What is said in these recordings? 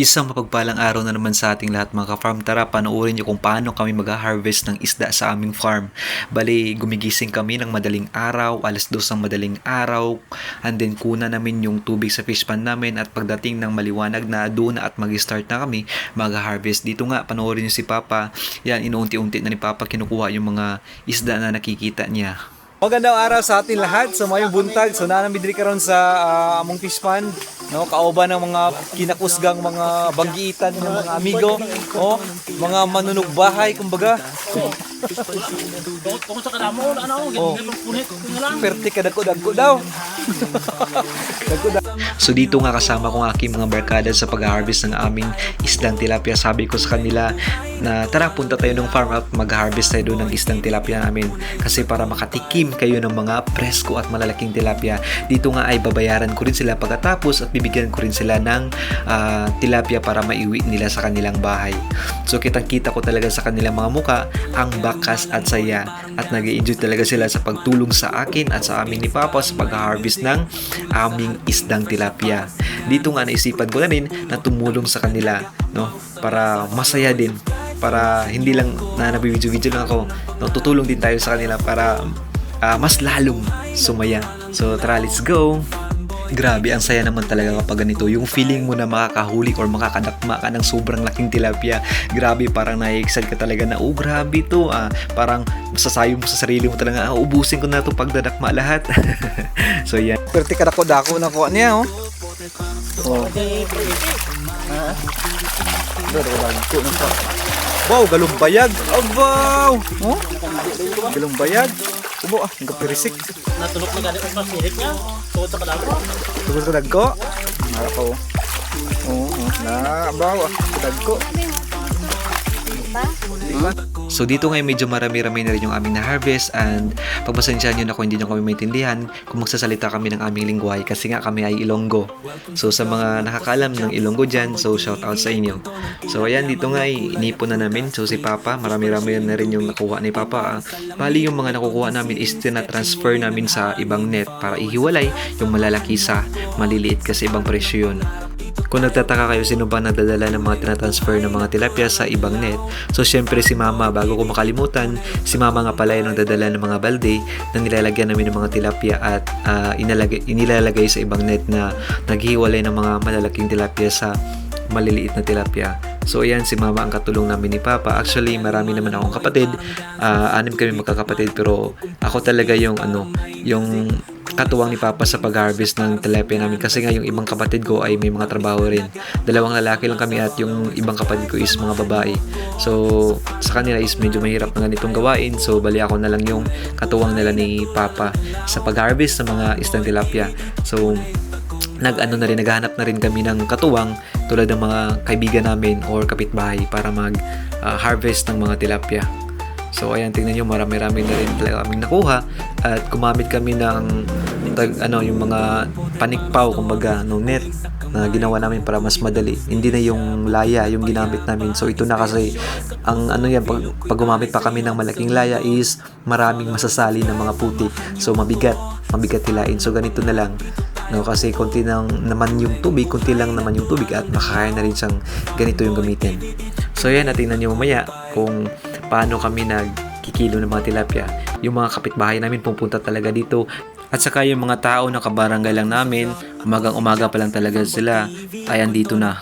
Isang mapagpalang araw na naman sa ating lahat mga ka-farm. Tara, panoorin niyo kung paano kami mag-harvest ng isda sa aming farm. Bali, gumigising kami ng madaling araw, alas dos ng madaling araw, and then kuna namin yung tubig sa fish pan namin at pagdating ng maliwanag na doon at mag-start na kami mag-harvest. Dito nga, panoorin niyo si Papa. Yan, inuunti-unti na ni Papa kinukuha yung mga isda na nakikita niya. Magandang araw sa atin lahat sa mayong buntag. So na diri karon sa ah, among fish pond, no, kauban ng mga kinakusgang mga banggiitan ng mga amigo, oh, mga manunog bahay kumbaga. Kung sa kadamo, ano, Oh. ganyan punit, kung lang. Perte ka dagko dagko daw. So dito nga kasama ko ang aking mga barkada sa pag-harvest ng aming isdang tilapia. Sabi ko sa kanila na tara punta tayo ng farm at mag-harvest tayo doon ng isdang tilapia namin. Kasi para makatikim kayo ng mga presko at malalaking tilapia. Dito nga ay babayaran ko rin sila pagkatapos at bibigyan ko rin sila ng ah, tilapia para maiwi nila sa kanilang bahay. So kitang kita ko talaga sa kanilang mga muka ang bakas at saya at nag enjoy talaga sila sa pagtulong sa akin at sa amin ni Papa sa pag-harvest ng aming isdang tilapia. Dito nga naisipan ko na rin na tumulong sa kanila no para masaya din para hindi lang na nabibidyo-video lang ako no tutulong din tayo sa kanila para ah, mas lalong sumaya. So tara, let's go! Grabe, ang saya naman talaga kapag ganito. Yung feeling mo na makakahuli or makakadakma ka ng sobrang laking tilapia. Grabe, parang na-excite ka talaga na, oh grabe to. Ah, parang masasayo mo sa sarili mo talaga, ah, ubusin ko na to pagdadakma lahat. so yan. Perte ka dako dako na ko niya oh. Oh. Wow, galumbayag. Abaw. Oh? Galumbayag. Ubo ah, ang kapirisik. Natulog na ganit ang sirik niya. Kung sa kadamo. Tugol ko dagko. Mara ko. Oo, oh, na abaw ah, So dito ngayon medyo marami-rami na rin yung aming na-harvest and pagpasensyahan nyo na kung hindi nyo kami maintindihan kung magsasalita kami ng aming lingwahe kasi nga kami ay Ilonggo. So sa mga nakakalam ng Ilonggo dyan, so shout out sa inyo. So ayan, dito nga ay inipon na namin. So si Papa, marami-rami na rin yung nakuha ni Papa. Bali yung mga nakukuha namin is tina-transfer namin sa ibang net para ihiwalay yung malalaki sa maliliit kasi ibang presyo yun. Kung nagtataka kayo sino ba nagdadala ng mga tinatransfer ng mga tilapia sa ibang net, so syempre si Mama, bago ko makalimutan, si Mama nga pala yung nagdadala ng mga balde na nilalagyan namin ng mga tilapia at ah, inalagay, inilalagay sa ibang net na naghiwalay ng mga malalaking tilapia sa maliliit na tilapia. So ayan, si Mama ang katulong namin ni Papa. Actually, marami naman akong kapatid. Ah, anim kami magkakapatid pero ako talaga yung ano, yung katuwang ni Papa sa pag-harvest ng tilapia namin kasi nga yung ibang kapatid ko ay may mga trabaho rin. Dalawang lalaki lang kami at yung ibang kapatid ko is mga babae. So, sa kanila is medyo mahirap na ganitong gawain. So, bali ako na lang yung katuwang nila ni Papa sa pag-harvest ng mga isdang tilapia. So, nag-ano na rin, naghahanap na rin kami ng katuwang tulad ng mga kaibigan namin or kapitbahay para mag-harvest ng mga tilapia. So ayan, tingnan nyo, marami-rami na rin talaga kaming nakuha at gumamit kami ng tag, ano, yung mga panikpaw, kumbaga, no net na ginawa namin para mas madali. Hindi na yung laya yung ginamit namin. So ito na kasi ang ano yan pag, pag gumamit pa kami ng malaking laya is maraming masasali ng mga puti. So mabigat, mabigat hilain. So ganito na lang. No, kasi konti lang naman yung tubig, konti lang naman yung tubig at makakaya na rin siyang ganito yung gamitin. So yan, natingnan nyo mamaya kung paano kami nagkikilo ng mga tilapia. Yung mga kapitbahay namin pupunta talaga dito. At saka yung mga tao na kabarangay lang namin, umagang umaga pa lang talaga sila, ay andito na.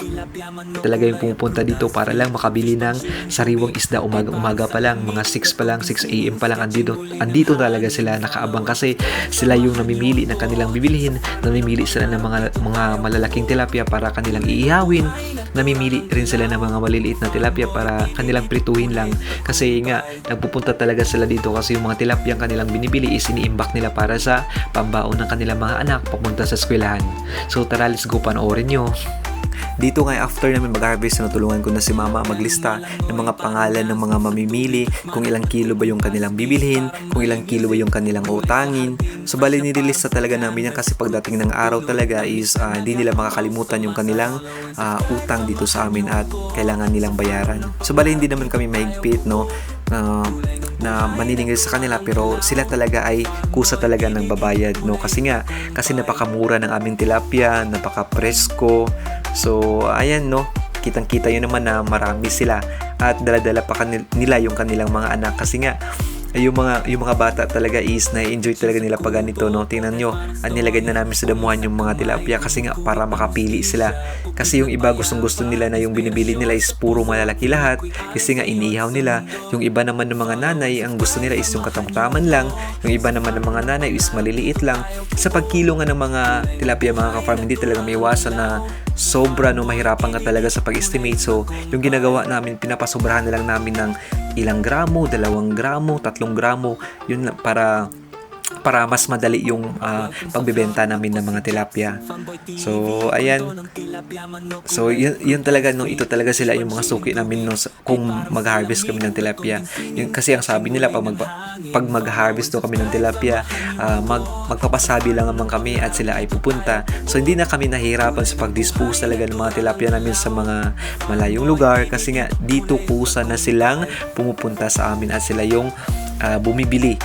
Talaga yung pumupunta dito para lang makabili ng sariwang isda umagang umaga pa lang, mga 6 pa lang, 6 a.m. pa lang andito. Andito talaga sila nakaabang kasi sila yung namimili ng kanilang bibilihin, namimili sila ng mga mga malalaking tilapia para kanilang iihawin, namimili rin sila ng mga maliliit na tilapia para kanilang prituhin lang kasi nga nagpupunta talaga sila dito kasi yung mga tilapia ang kanilang binibili is iniimbak nila para sa pambaon ng kanilang mga anak papunta sa eskwelahan. So tara, let's go panoorin nyo. Dito nga after namin mag-harvest, natulungan ko na si mama maglista ng mga pangalan ng mga mamimili, kung ilang kilo ba yung kanilang bibilhin, kung ilang kilo ba yung kanilang utangin. So bali nililista talaga namin yan kasi pagdating ng araw talaga is ah, hindi nila makakalimutan yung kanilang ah, utang dito sa amin at kailangan nilang bayaran. So bali hindi naman kami mahigpit no na na maniningil sa kanila pero sila talaga ay kusa talaga ng babayad no? Kasi nga kasi napakamura ng aming tilapia napaka presko so ayan no? Kitang-kita yun naman na marami sila at dala-dala pa kanil- nila yung kanilang mga anak. Kasi nga yung mga yung mga bata talaga is na-enjoy talaga nila pag ganito no? Tingnan nyo ang nilagay na namin sa damuhan yung mga tilapia kasi nga para makapili sila. Kasi yung iba gustong gusto nila na yung binibili nila is puro malalaki lahat kasi nga inihaw nila. Yung iba naman ng mga nanay ang gusto nila is yung katamtaman lang. Yung iba naman ng mga nanay is maliliit lang. Sa pagkilo nga ng mga tilapia mga ka-farm hindi talaga may iwasan na sobra no? Mahirapan ka talaga sa pag-estimate. So yung ginagawa namin pinapasobrahan na lang namin ng ilang gramo, dalawang gramo, tatlong gramo, yun lang para para mas madali yung ah, pagbebenta namin ng mga tilapia. So, ayan. So, yun, yun talaga, no, ito talaga sila yung mga suki namin no, kung mag-harvest kami ng tilapia. Yun, kasi ang sabi nila, pag, mag, pag mag-harvest no, kami ng tilapia, ah, mag, magpapasabi lang naman kami at sila ay pupunta. So, hindi na kami nahihirapan sa pag-dispose talaga ng mga tilapia namin sa mga malayong lugar kasi nga dito kusa na silang pumupunta sa amin at sila yung ah, bumibili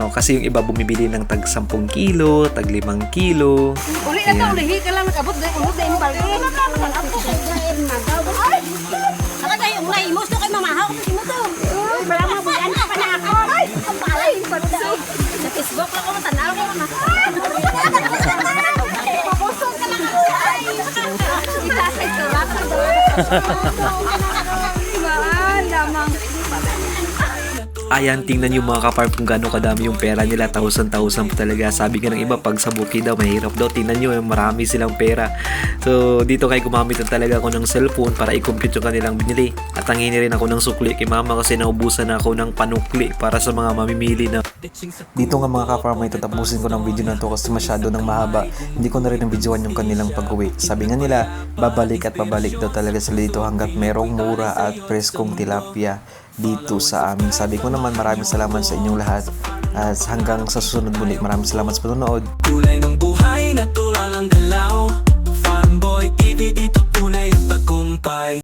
No, kasi yung iba bumibili ng tag 10 kilo, tag 5 kilo. Uli na to, ulihi ka lang nakabot na ulod na yung balde. Ako kay Jair magaw. Ay! Ako tayo, mga imos to kay mamahaw ko mo to. Wala mo ka pa na ako. Ay, ang balay, pagda. Sa Facebook lang ako matanaw ko na. Papusok ka lang ako. Ay, itasay ko Ayan, tingnan yung mga kaparm kung gaano kadami yung pera nila. Thousand-thousand pa talaga. Sabi nga ng iba, pag sa bukid daw, mahirap daw. Tingnan nyo, eh, marami silang pera. So, dito kay gumamit na talaga ako ng cellphone para i-compute yung kanilang binili. At tangini rin ako ng sukli kay mama kasi naubusan na ako ng panukli para sa mga mamimili na dito nga mga ka-farm ay tatapusin ko ng video na to kasi masyado nang mahaba. Hindi ko na rin videoan yung kanilang pag-uwi. Sabi nga nila, babalik at babalik daw talaga sila dito hanggat merong mura at preskong tilapia dito sa amin. Sabi ko naman maraming salamat sa inyong lahat. At hanggang sa susunod muli, maraming salamat sa panonood. Kulay ng buhay, natural ang galaw Fanboy TV, dito tunay ang tagumpay